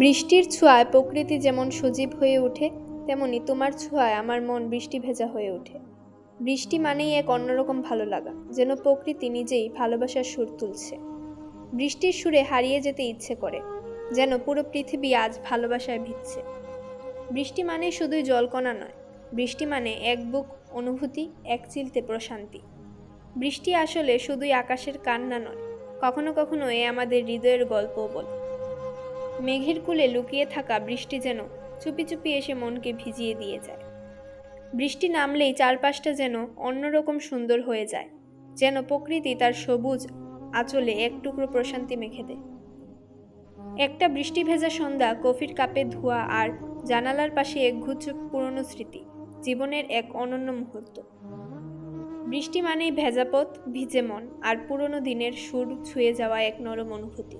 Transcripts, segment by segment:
বৃষ্টির ছোঁয়ায় প্রকৃতি যেমন সজীব হয়ে ওঠে, তেমনি তোমার ছোঁয়ায় আমার মন বৃষ্টি ভেজা হয়ে ওঠে। বৃষ্টি মানেই এক অন্যরকম ভালো লাগা, যেন প্রকৃতি নিজেই ভালোবাসার সুর তুলছে। বৃষ্টির সুরে হারিয়ে যেতে ইচ্ছে করে, যেন পুরো পৃথিবী আজ ভালোবাসায় ভিজছে। বৃষ্টি মানে শুধুই জলকণা নয়, বৃষ্টি মানে এক বুক অনুভূতি, এক চিলতে প্রশান্তি। বৃষ্টি আসলে শুধুই আকাশের কান্না নয়, কখনো কখনো এ আমাদের হৃদয়ের গল্পও বলে। মেঘের কুলে লুকিয়ে থাকা বৃষ্টি যেন চুপি চুপি এসে মনকে ভিজিয়ে দিয়ে যায়। বৃষ্টি নামলেই চারপাশটা যেন অন্যরকম সুন্দর হয়ে যায়, যেন প্রকৃতি তার সবুজ আঁচলে এক টুকরো প্রশান্তি মেখে দেয়। একটা বৃষ্টি ভেজা সন্ধ্যা, কফির কাপে ধোয়া আর জানালার পাশে একগুচ্ছ পুরনো স্মৃতি, জীবনের এক অনন্য মুহূর্ত। বৃষ্টি মানেই ভেজাপথ ভিজে মন আর পুরনো দিনের সুর ছুঁয়ে যাওয়া এক নরম অনুভূতি।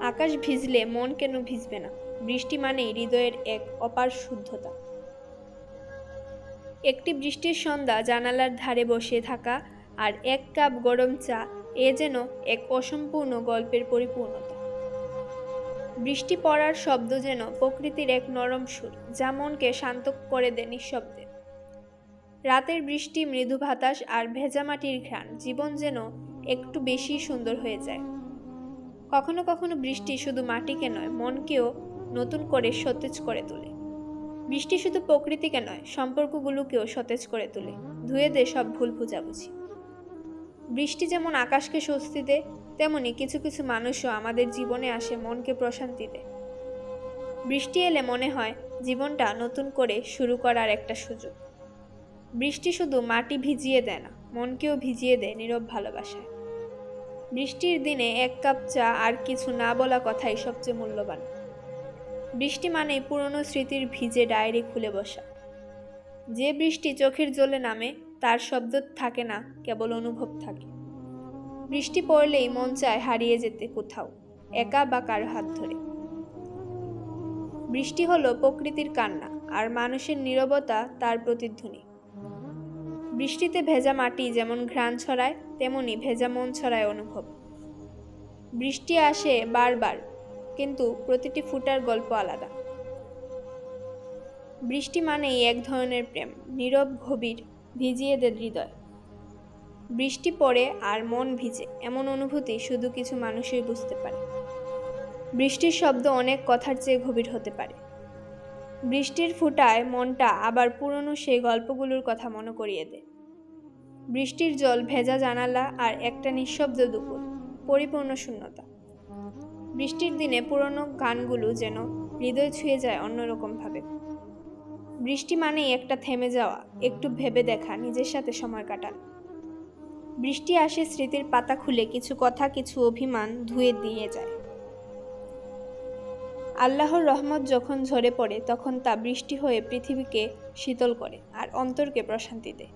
আকাশ ভিজলে মন কেন ভিজবে না? বৃষ্টি মানেই হৃদয়ের এক অপার শুদ্ধতা। একটি বৃষ্টির সন্ধ্যা জানালার ধারে বসে থাকা আর এক কাপ গরম চা, এ যেন এক অসম্পূর্ণ গল্পের পরিপূর্ণতা। বৃষ্টি পড়ার শব্দ যেন প্রকৃতির এক নরম সুর, যা মনকে শান্ত করে দেয় নিঃশব্দে। রাতের বৃষ্টি, মৃদু বাতাস আর ভেজা মাটির ঘ্রাণ, জীবন যেন একটু বেশি সুন্দর হয়ে যায়। কখনো কখনো বৃষ্টি শুধু মাটিকে নয়, মনকেও নতুন করে সতেজ করে তোলে। বৃষ্টি শুধু প্রকৃতিকে নয়, সম্পর্কগুলোকেও সতেজ করে তোলে। ধুয়ে দেয় সব ভুল বুঝাবুঝি। বৃষ্টি যেমন আকাশকে স্বস্তি দেয় তেমনি কিছু কিছু মানুষও আমাদের জীবনে আসে মনকে প্রশান্তি দেয় বৃষ্টি এলে মনে হয় জীবনটা নতুন করে শুরু করার একটা সুযোগ। বৃষ্টি শুধু মাটি ভিজিয়ে দেয় না, মনকেও ভিজিয়ে দেয় নীরব ভালোবাসায়। বৃষ্টির দিনে এক কাপ চা আর কিছু না বলা কথাই সবচেয়ে মূল্যবান। বৃষ্টি মানেই পুরনো স্মৃতির ভিজে ডায়েরি খুলে বসা। যে বৃষ্টি চোখের জলে নামে, তার শব্দ থাকে না, কেবল অনুভব থাকে। বৃষ্টি পড়লেই মন চায় হারিয়ে যেতে কোথাও, একা বা কারও হাত ধরে। বৃষ্টি হলো প্রকৃতির কান্না, আর মানুষের নীরবতা তার প্রতিধ্বনি। বৃষ্টিতে ভেজা মাটি যেমন ঘ্রাণ ছড়ায়, তেমনি ভেজা মন ছড়ায় অনুভব। বৃষ্টি আসে বারবার, কিন্তু প্রতিটি ফুটার গল্প আলাদা। বৃষ্টি মানেই এক ধরনের প্রেম, নীরব গভীর, ভিজিয়ে দেয় হৃদয়। বৃষ্টি পড়ে আর মন ভিজে, এমন অনুভূতি শুধু কিছু মানুষই বুঝতে পারে। বৃষ্টির শব্দ অনেক কথার চেয়ে গভীর হতে পারে। বৃষ্টির ফুটায় মনটা আবার পুরনো সেই গল্পগুলোর কথা মনে করিয়ে দেয় বৃষ্টির জল ভেজা জানালা আর একটা নিঃশব্দ দুপুর, পরিপূর্ণ শূন্যতা। বৃষ্টির দিনে পুরনো গানগুলো যেন হৃদয় ছুঁয়ে যায় অন্যরকমভাবে। বৃষ্টি মানেই একটা থেমে যাওয়া, একটু ভেবে দেখা, নিজের সাথে সময় কাটানো। বৃষ্টি আসে স্মৃতির পাতা খুলে কিছু কথা, কিছু অভিমান ধুয়ে দিয়ে যায়। আল্লাহর রহমত যখন ঝরে পড়ে, তখন তা বৃষ্টি হয়ে পৃথিবীকে শীতল করে আর অন্তরকে প্রশান্তি দেয়।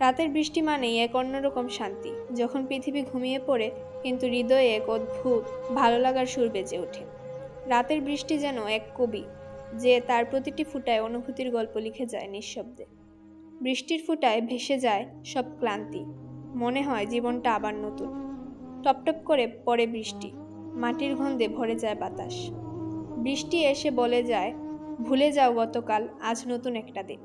রাতের বৃষ্টি মানেই এক অন্যরকম শান্তি, যখন পৃথিবী ঘুমিয়ে পড়ে, কিন্তু হৃদয়ে এক অদ্ভুত ভালো লাগার সুর বেজে ওঠে। রাতের বৃষ্টি যেন এক কবি, যে তার প্রতিটি ফুটায় অনুভূতির গল্প লিখে যায় নিঃশব্দে। বৃষ্টির ফুটায় ভেসে যায় সব ক্লান্তি, মনে হয় জীবনটা আবার নতুন। টপটপ করে পড়ে বৃষ্টি, মাটির গন্ধে ভরে যায় বাতাস। বৃষ্টি এসে বলে যায়, ভুলে যাও গতকাল, আজ নতুন একটা দিন।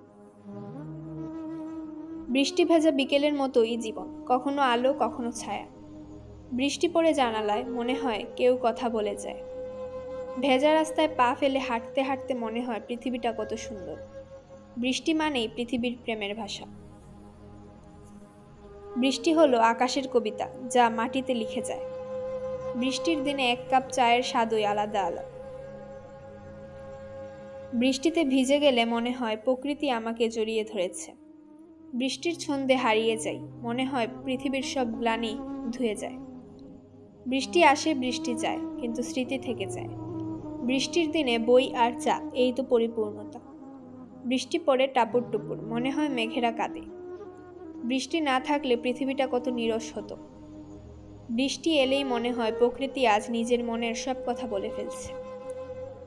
বৃষ্টি ভেজা বিকেলের মতোই জীবন, কখনো আলো, কখনো ছায়া। বৃষ্টি পড়ে জানালায়, মনে হয় কেউ কথা বলে যায়। ভেজা রাস্তায় পা ফেলে হাঁটতে হাঁটতে মনে হয় পৃথিবীটা কত সুন্দর। বৃষ্টি মানেই পৃথিবীর প্রেমের ভাষা। বৃষ্টি হলো আকাশের কবিতা, যা মাটিতে লিখে যায়। বৃষ্টির দিনে এক কাপ চায়ের স্বাদই আলাদা আলাদা। বৃষ্টিতে ভিজে গেলে মনে হয় প্রকৃতি আমাকে জড়িয়ে ধরেছে। বৃষ্টির ছন্দে হারিয়ে যাই, মনে হয় পৃথিবীর সব গ্লানি ধুয়ে যায়। বৃষ্টি আসে, বৃষ্টি যায়, কিন্তু স্মৃতি থেকে যায়। বৃষ্টির দিনে বই আর চা, এই তো পরিপূর্ণতা। বৃষ্টি পড়ে টাপুর টুপুর, মনে হয় মেঘেরা কাঁদে। বৃষ্টি না থাকলে পৃথিবীটা কত নিরস হতো। বৃষ্টি এলেই মনে হয় প্রকৃতি আজ নিজের মনের সব কথা বলে ফেলছে।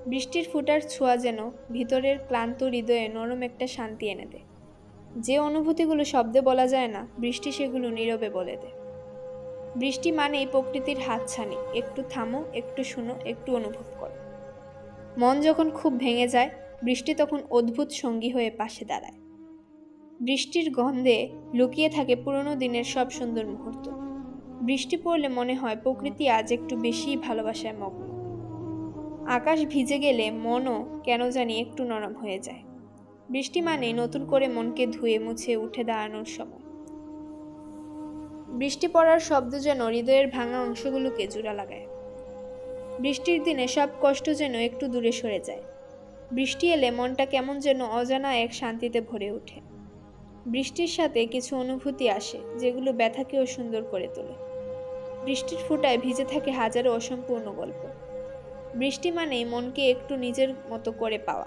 বৃষ্টির ফুটার ছোঁয়া যেন ভিতরের ক্লান্ত হৃদয়ে নরম একটা শান্তি এনে দেয়। যে অনুভূতিগুলো শব্দে বলা যায় না, বৃষ্টি সেগুলো নীরবে বলে দেয়। বৃষ্টি মানেই প্রকৃতির হাতছানি, একটু থামো, একটু শুনো, একটু অনুভব করো। মন যখন খুব ভেঙে যায়, বৃষ্টি তখন অদ্ভুত সঙ্গী হয়ে পাশে দাঁড়ায়। বৃষ্টির গন্ধে লুকিয়ে থাকে পুরনো দিনের সব সুন্দর মুহূর্ত। বৃষ্টি পড়লে মনে হয় প্রকৃতি আজ একটু বেশিই ভালোবাসায় মগ্ন। আকাশ ভিজে গেলে মনও কেন জানি একটু নরম হয়ে যায়। বৃষ্টি মানে নতুন করে মনকে ধুয়ে মুছে উঠে দাঁড়ানোর সময়। বৃষ্টি পড়ার শব্দ যেন হৃদয়ের ভাঙা অংশগুলোকে জোড়া লাগায়। বৃষ্টির দিনে সব কষ্ট যেন একটু দূরে সরে যায়। বৃষ্টি এলে মনটা কেমন যেন অজানা এক শান্তিতে ভরে ওঠে। বৃষ্টির সাথে কিছু অনুভূতি আসে যেগুলো ব্যথাকেও সুন্দর করে তোলে। বৃষ্টির ফুটায় ভিজে থাকে হাজারো অসম্পূর্ণ গল্প। বৃষ্টি মানেই মনকে একটু নিজের মতো করে পাওয়া।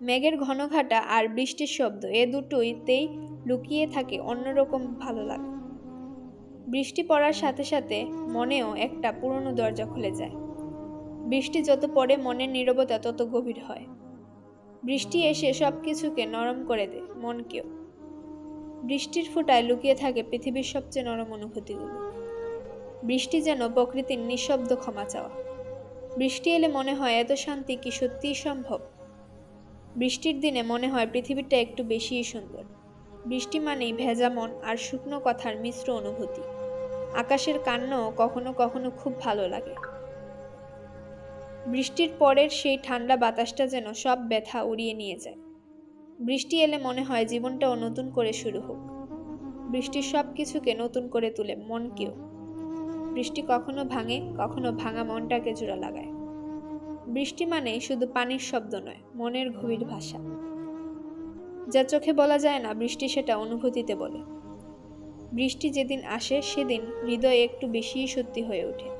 মেঘের ঘনঘাটা আর বৃষ্টির শব্দ, এ দুটোইতেই লুকিয়ে থাকে অন্যরকম ভালো লাগে। বৃষ্টি পড়ার সাথে সাথে মনেও একটা পুরনো দরজা খুলে যায়। বৃষ্টি যত পড়ে, মনের নীরবতা তত গভীর হয়। বৃষ্টি এসে সব কিছুকে নরম করে দেয় মনকেও। বৃষ্টির ফোঁটায় লুকিয়ে থাকে পৃথিবীর সবচেয়ে নরম অনুভূতিগুলো। বৃষ্টি যেন প্রকৃতির নিঃশব্দ ক্ষমা চাওয়া। বৃষ্টি এলে মনে হয় এত শান্তি কি সত্যিই সম্ভব? বৃষ্টির দিনে মনে হয় পৃথিবীটা একটু বেশিই সুন্দর। বৃষ্টি মানেই ভেজা মন আর শুকনো কথার মিশ্র অনুভূতি। আকাশের কান্নাও কখনো কখনো খুব ভালো লাগে। বৃষ্টির পরের সেই ঠান্ডা বাতাসটা যেন সব ব্যথা উড়িয়ে নিয়ে যায়। বৃষ্টি এলে মনে হয় জীবনটাও নতুন করে শুরু হোক। বৃষ্টির সব কিছুকে নতুন করে তুলে মনকেও বৃষ্টি কখনো ভাঙে, কখনো ভাঙা মনটাকে জোড়া লাগায়। বৃষ্টি মানে শুধু পানির শব্দ নয়, মনের গভীর ভাষা। যা চোখে বলা যায় না, বৃষ্টি সেটা অনুভূতিতে বলে। বৃষ্টি যেদিন আসে, সেদিন হৃদয়ে একটু বেশিই সত্যি হয়ে ওঠে।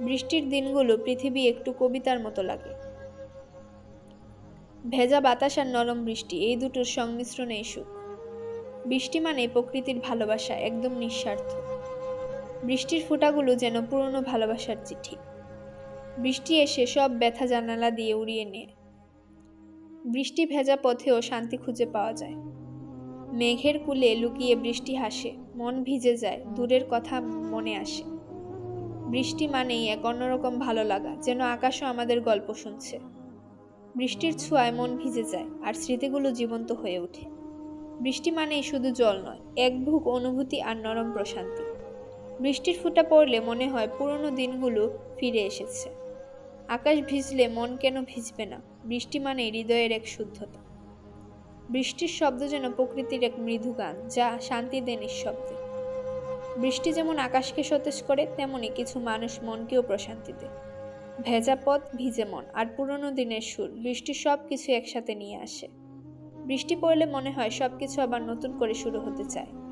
বৃষ্টির দিনগুলো পৃথিবী একটু কবিতার মতো লাগে। ভেজা বাতাস আর নরম বৃষ্টি, এই দুটোর সংমিশ্রণেই সুখ। বৃষ্টি মানে প্রকৃতির ভালোবাসা, একদম নিঃস্বার্থ। বৃষ্টির ফোঁটাগুলো যেন পুরনো ভালোবাসার চিঠি। বৃষ্টি এসে সব ব্যথা জানালা দিয়ে উড়িয়ে নিয়ে। বৃষ্টি ভেজা পথেও শান্তি খুঁজে পাওয়া যায়। মেঘের কুলে লুকিয়ে বৃষ্টি হাসে, মন ভিজে যায়, দূরের কথা মনে আসে। বৃষ্টি মানেই এক অন্যরকম ভালো লাগা, যেন আকাশও আমাদের গল্প শুনছে। বৃষ্টির ছোঁয়ায় মন ভিজে যায়, আর স্মৃতিগুলো জীবন্ত হয়ে ওঠে। বৃষ্টি মানেই শুধু জল নয়, এক ভুক, অনুভূতি আর নরম প্রশান্তি। বৃষ্টির ফুটা পড়লে মনে হয় পুরনো দিনগুলো ফিরে এসেছে। আকাশ ভিজলে মন কেন ভিজবে না? বৃষ্টি মানে হৃদয়ের এক শুদ্ধতা। বৃষ্টির শব্দ যেন প্রকৃতির এক মৃদু গান, যা শান্তি দেয় নিঃশব্দে। বৃষ্টি যেমন আকাশকে সতেজ করে, তেমনি কিছু মানুষ মনকেও প্রশান্তি দেয়। ভেজা পথ ভিজে মন, আর পুরনো দিনের সুর, বৃষ্টি সব কিছু একসাথে নিয়ে আসে। বৃষ্টি পড়লে মনে হয় সব কিছু আবার নতুন করে শুরু হতে চায়।